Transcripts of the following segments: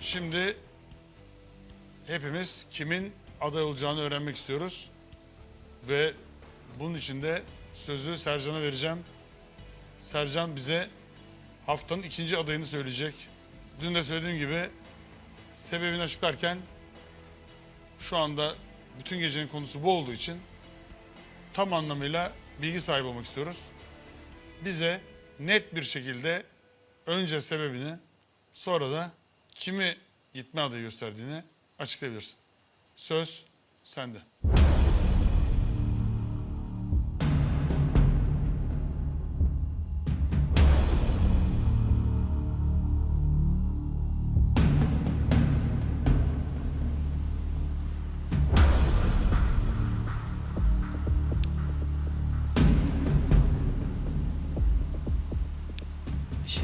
Şimdi hepimiz kimin aday olacağını öğrenmek istiyoruz. Ve bunun için de sözü Sercan'a vereceğim. Sercan bize haftanın ikinci adayını söyleyecek. Dün de söylediğim gibi sebebini açıklarken şu anda bütün gecenin konusu bu olduğu için tam anlamıyla bilgi sahibi olmak istiyoruz. Bize net bir şekilde önce sebebini sonra da kimi gitme adayı gösterdiğini açıklayabilirsin. Söz sende.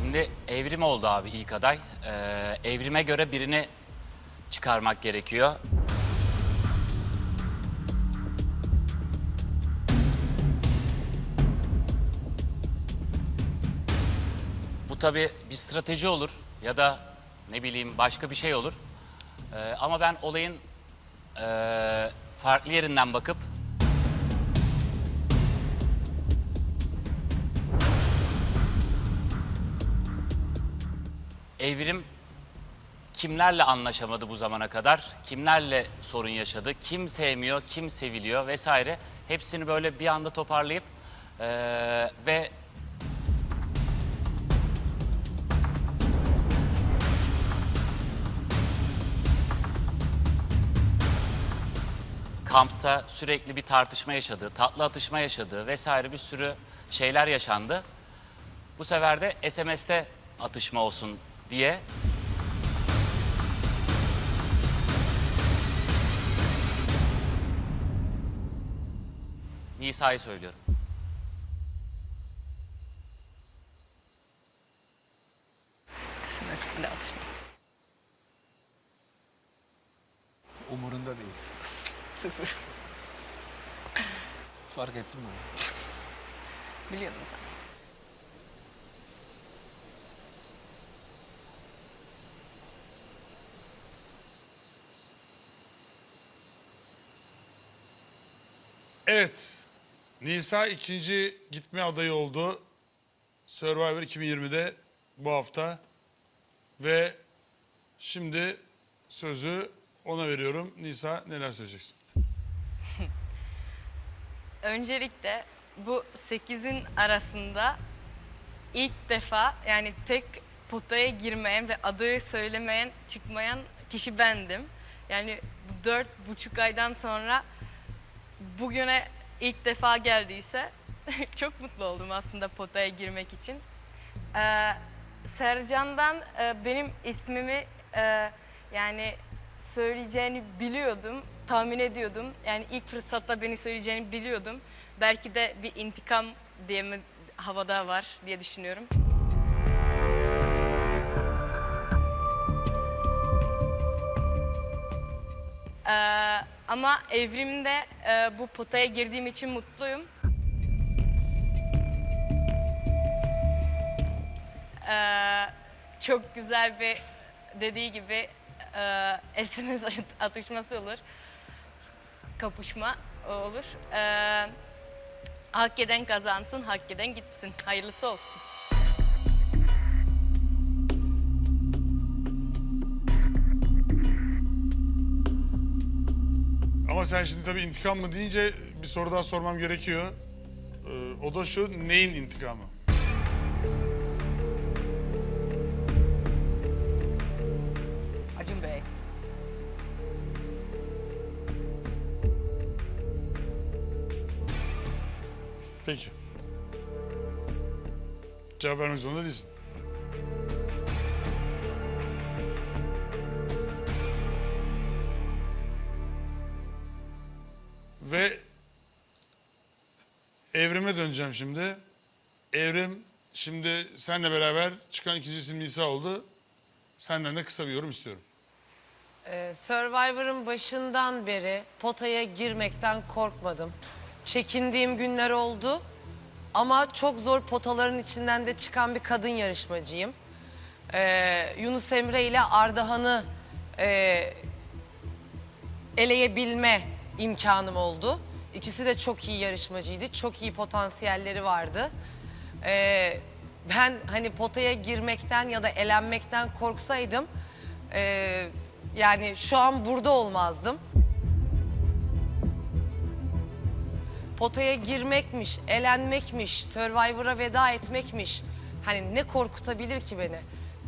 Şimdi evrim oldu abi ilk aday. Ee, evrime göre birini çıkarmak gerekiyor. Bu tabii bir strateji olur ya da ne bileyim başka bir şey olur. Ee, ama ben olayın ee, farklı yerinden bakıp Evrim kimlerle anlaşamadı bu zamana kadar? Kimlerle sorun yaşadı? Kim sevmiyor, kim seviliyor vesaire. Hepsini böyle bir anda toparlayıp eee, ve kampta sürekli bir tartışma yaşadığı, tatlı atışma yaşadığı vesaire bir sürü şeyler yaşandı. Bu sefer de SMS'te atışma olsun diye Nisa'yı söylüyorum. SMS'le atışma. Umurunda değil. Sıfır. Fark ettim mi? Biliyordum zaten. Evet. Nisa ikinci gitme adayı oldu. Survivor 2020'de bu hafta. Ve şimdi sözü ona veriyorum. Nisa neler söyleyeceksin? Öncelikle bu 8'in arasında ilk defa yani tek potaya girmeyen ve adı söylemeyen, çıkmayan kişi bendim. Yani bu dört buçuk aydan sonra bugüne ilk defa geldiyse çok mutlu oldum aslında potaya girmek için. Ee, Sercan'dan e, benim ismimi e, yani söyleyeceğini biliyordum, tahmin ediyordum. Yani ilk fırsatta beni söyleyeceğini biliyordum. Belki de bir intikam diye mi havada var diye düşünüyorum. Ee, ama evrimde e, bu potaya girdiğim için mutluyum. Ee, çok güzel bir dediği gibi e, SMS atışması olur. Kapışma olur. Ee, hak eden kazansın, hak eden gitsin. Hayırlısı olsun. Ama sen şimdi tabii intikam mı deyince bir soru daha sormam gerekiyor. Ee, o da şu, neyin intikamı? Acun Bey. Peki. Cevap vermek zorunda değilsin. Ve evrime döneceğim şimdi. Evrim şimdi senle beraber çıkan ikinci isim Nisa oldu. Senden de kısa bir yorum istiyorum. Ee, Survivor'ın başından beri potaya girmekten korkmadım. Çekindiğim günler oldu. Ama çok zor potaların içinden de çıkan bir kadın yarışmacıyım. Ee, Yunus Emre ile Ardahan'ı e, eleyebilme imkanım oldu. İkisi de çok iyi yarışmacıydı. Çok iyi potansiyelleri vardı. Ee, ben hani potaya girmekten ya da elenmekten korksaydım e, yani şu an burada olmazdım. potaya girmekmiş, elenmekmiş, Survivor'a veda etmekmiş. Hani ne korkutabilir ki beni?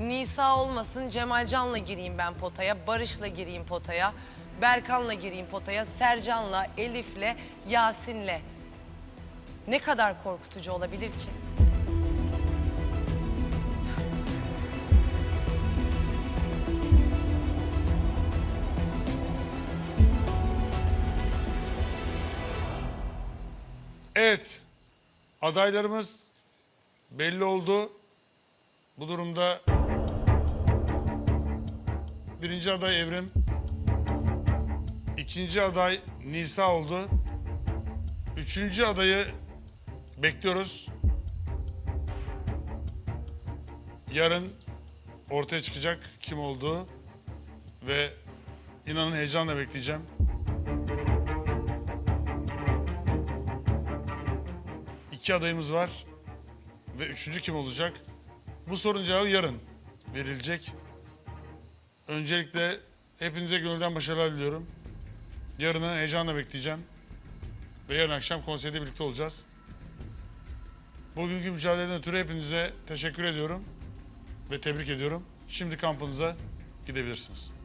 Nisa olmasın Cemalcan'la gireyim ben potaya, Barış'la gireyim potaya, Berkan'la gireyim potaya, Sercan'la, Elif'le, Yasin'le. Ne kadar korkutucu olabilir ki? Evet. Adaylarımız belli oldu. Bu durumda birinci aday Evrim. İkinci aday Nisa oldu. Üçüncü adayı bekliyoruz. Yarın ortaya çıkacak kim olduğu ve inanın heyecanla bekleyeceğim. İki adayımız var ve üçüncü kim olacak? Bu sorunun cevabı yarın verilecek. Öncelikle hepinize gönülden başarılar diliyorum. Yarını heyecanla bekleyeceğim. Ve yarın akşam konseyde birlikte olacağız. Bugünkü mücadeleden ötürü hepinize teşekkür ediyorum ve tebrik ediyorum. Şimdi kampınıza gidebilirsiniz.